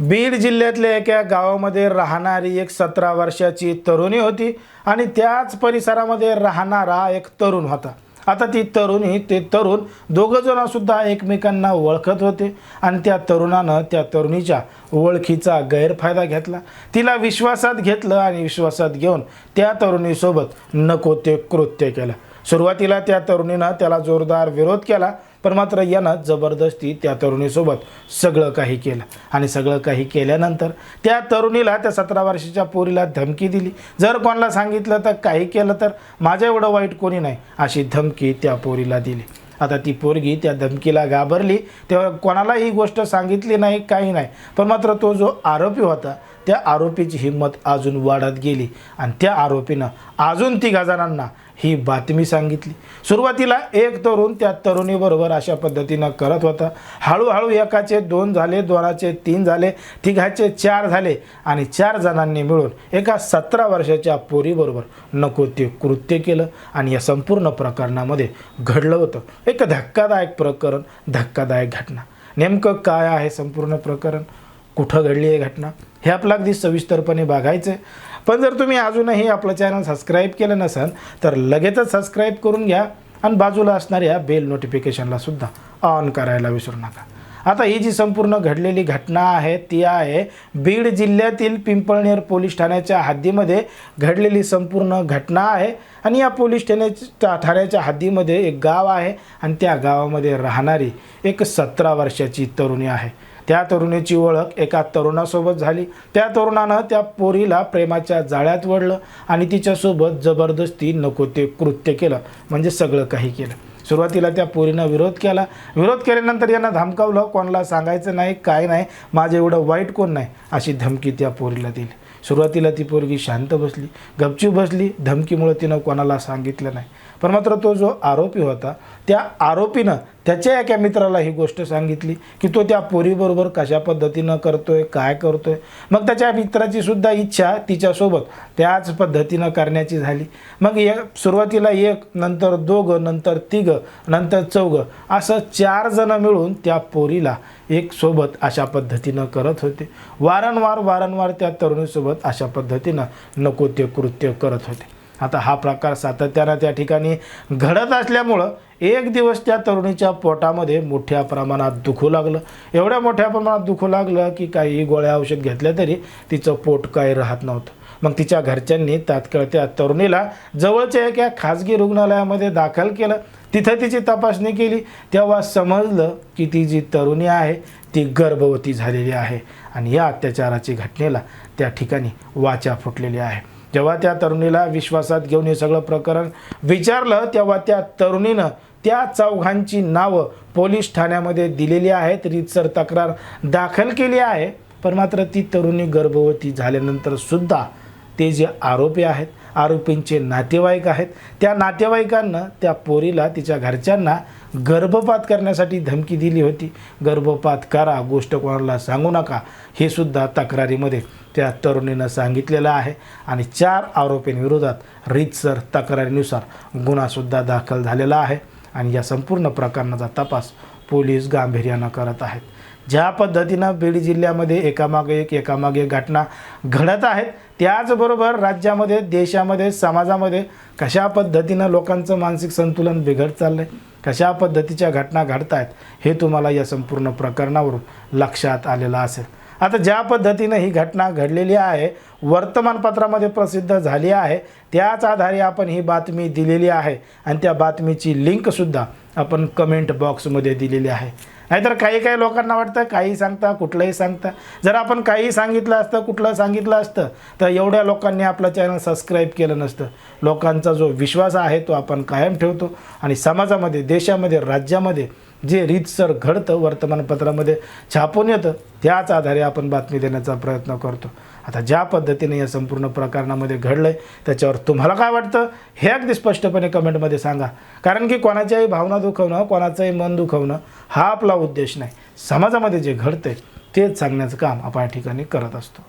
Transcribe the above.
बीड जिल्ह्यातल्या एका गावामध्ये राहणारी एक सतरा वर्षाची तरुणी होती आणि त्याच परिसरामध्ये राहणारा एक तरुण होता. आता ती तरुणी ते तरुण दोघंजणंसुद्धा एकमेकांना ओळखत होते आणि त्या तरुणानं त्या तरुणीच्या ओळखीचा गैरफायदा घेतला. तिला विश्वासात घेतलं आणि विश्वासात घेऊन त्या तरुणीसोबत नको ते कृत्य केलं. सुरुवातीला त्या तरुणीनं त्याला जोरदार विरोध केला. पण मात्र यानं जबरदस्ती त्या तरुणीसोबत सगळं काही केलं. आणि सगळं काही केल्यानंतर त्या तरुणीला त्या सतरा वर्षाच्या पोरीला धमकी दिली. जर कोणाला सांगितलं तर काही केलं तर माझ्या एवढं वाईट कोणी नाही अशी धमकी त्या पोरीला दिली. आता ती पोरगी त्या धमकीला घाबरली तेव्हा कोणाला ही गोष्ट सांगितली नाही काही नाही. पण मात्र तो जो आरोपी होता त्या आरोपीची हिंमत अजून वाढत गेली आणि त्या आरोपीनं अजून तिघा जणांना ही बातमी सांगितली. सुरुवातीला एक तरुण त्या तरुणीबरोबर अशा पद्धतीनं करत होता. हळूहळू एकाचे दोन झाले दोनाचे तीन झाले तिघाचे चार झाले आणि चार जणांनी मिळून एका सतरा वर्षाच्या पोरीबरोबर नको ते कृत्य केलं आणि या संपूर्ण प्रकरणामध्ये घडलं होतं. एक धक्कादायक प्रकरण धक्कादायक घटना. नेमकं काय आहे संपूर्ण प्रकरण? कुठं घडली आहे घटना हे आपलं अगदी सविस्तरपणे बघायचं आहे पण जर तुम्ही अजूनही आपलं चॅनल सबस्क्राईब केलं नसाल तर लगेचच सबस्क्राईब करून घ्या आणि बाजूला असणाऱ्या बेल नोटिफिकेशनला सुद्धा ऑन करायला विसरू नका. आता ही जी संपूर्ण घडलेली घटना आहे ती आहे बीड जिल्ह्यातील पिंपळनेर पोलीस ठाण्याच्या हद्दीमध्ये घडलेली संपूर्ण घटना आहे. आणि या पोलीस ठाण्याच्या ठाण्याच्या हद्दीमध्ये एक गाव आहे आणि त्या गावामध्ये राहणारी एक सतरा वर्षाची तरुणी आहे. त्या तरुणीची ओळख एका तरुणासोबत झाली. त्या तरुणानं त्या पोरीला प्रेमाच्या जाळ्यात वडलं आणि तिच्यासोबत जबरदस्ती नको ते कृत्य केलं म्हणजे सगळं काही केलं. सुरुवातीला त्या पोरीनं विरोध केला. विरोध केल्यानंतर यांना धमकावलं कोणाला सांगायचं नाही काय नाही माझं एवढं वाईट कोण नाही अशी धमकी त्या पोरीला दिली. सुरुवातीला ती पोरगी शांत बसली. गपचूप बसली. धमकीमुळे तिनं कोणाला सांगितलं नाही. पण मात्र तो जो आरोपी होता त्या आरोपीनं त्याच्या एका मित्राला ही गोष्ट सांगितली की तो त्या पोरीबरोबर कशा पद्धतीनं करतोय काय करतोय. मग त्याच्या मित्राची सुद्धा इच्छा तिच्यासोबत त्याच पद्धतीनं करण्याची झाली. मग एक सुरुवातीला एक नंतर दोघं नंतर तिघं नंतर चौघं असं चार जणं मिळून त्या पोरीला एक सोबत अशा पद्धतीनं करत होते. वारंवार वारंवार त्या तरुणीसोबत अशा पद्धतीनं नको ते कृत्य करत होते. आता हा प्रकार सातत्यानं त्या ठिकाणी घडत असल्यामुळं एक दिवस त्या तरुणीच्या पोटामध्ये मोठ्या प्रमाणात दुखू लागलं. एवढ्या मोठ्या प्रमाणात दुखू लागलं की काही गोळ्या औषध घेतल्या तरी तिचं पोट काही राहत नव्हतं. मग तिच्या घरच्यांनी तात्काळ त्या तरुणीला जवळच्या एका खाजगी रुग्णालयामध्ये दाखल केलं. तिथं तिची तपासणी केली. तेव्हा समजलं की ती जी तरुणी आहे ती गर्भवती झालेली आहे आणि या अत्याचाराची घटनेला त्या ठिकाणी वाचा फुटलेली आहे. जेव्हा त्या तरुणीला विश्वासात घेऊन हे सगळं प्रकरण विचारलं तेव्हा त्या तरुणीनं त्या चौघांची नावं पोलीस ठाण्यामध्ये दिलेली आहेत. रीतसर तक्रार दाखल केली आहे. पण मात्र ती तरुणी गर्भवती झाल्यानंतर सुद्धा ते जे आरोपी आहेत आरोपींचे नातेवाईक आहेत. त्या नातेवाईकांना त्या पोरीला तिच्या घरच्यांना गर्भपात करण्यासाठी धमकी दिली होती. गर्भपात करा गोष्ट कोणाला सांगू नका हे सुद्धा तक्रारीमध्ये त्या तरुणीनं सांगितलेलं आहे. आणि चार आरोपींविरोधात रीतसर तक्रारीनुसार गुन्हासुद्धा दाखल झालेला आहे. आणि या संपूर्ण प्रकरणाचा तपास पोलीस गांभीर्यानं करत आहेत. ज्या पद्धतीनं बीड जिल्ह्यामध्ये एकामागे एक एकामागे एक घटना घडत आहेत त्याचबरोबर राज्यामध्ये देशामध्ये समाजामध्ये कशा पद्धतीनं लोकांचं मानसिक संतुलन बिघडत चाललं आहे कशा पद्धतीच्या घटना घडत आहेत हे तुम्हाला या संपूर्ण प्रकरणावरून लक्षात आलेलं असेल. आता ज्या पद्धतीनं ही घटना घडलेली आहे वर्तमानपत्रामध्ये प्रसिद्ध झाली आहे त्याच आधारे आपण ही बातमी दिलेली आहे. आणि त्या बातमीची लिंकसुद्धा आपण कमेंट बॉक्समध्ये दिलेले आहे. नाहीतर काही काही लोकांना वाटतं काही सांगता कुठलंही सांगता. जर आपण काही सांगितलं असतं कुठलं सांगितलं असतं तर एवढ्या लोकांनी आपलं चॅनल सबस्क्राईब केलं नसतं. लोकांचा जो विश्वास आहे तो आपण कायम ठेवतो आणि समाजामध्ये देशामध्ये राज्यामध्ये जे रीतसर घडतं वर्तमानपत्रामध्ये छापून येतं त्याच आधारे आपण बातमी देण्याचा प्रयत्न करतो. आता ज्या पद्धतीने या संपूर्ण प्रकरणामध्ये घडलं आहे त्याच्यावर तुम्हाला काय वाटतं? हे अगदी स्पष्टपणे कमेंटमध्ये सांगा. कारण की कोणाच्याही भावना दुखवणं कोणाचंही मन दुखवणं हा आपला उद्देश नाही. समाजामध्ये जे घडतंय तेच सांगण्याचं काम आपण या ठिकाणी करत असतो.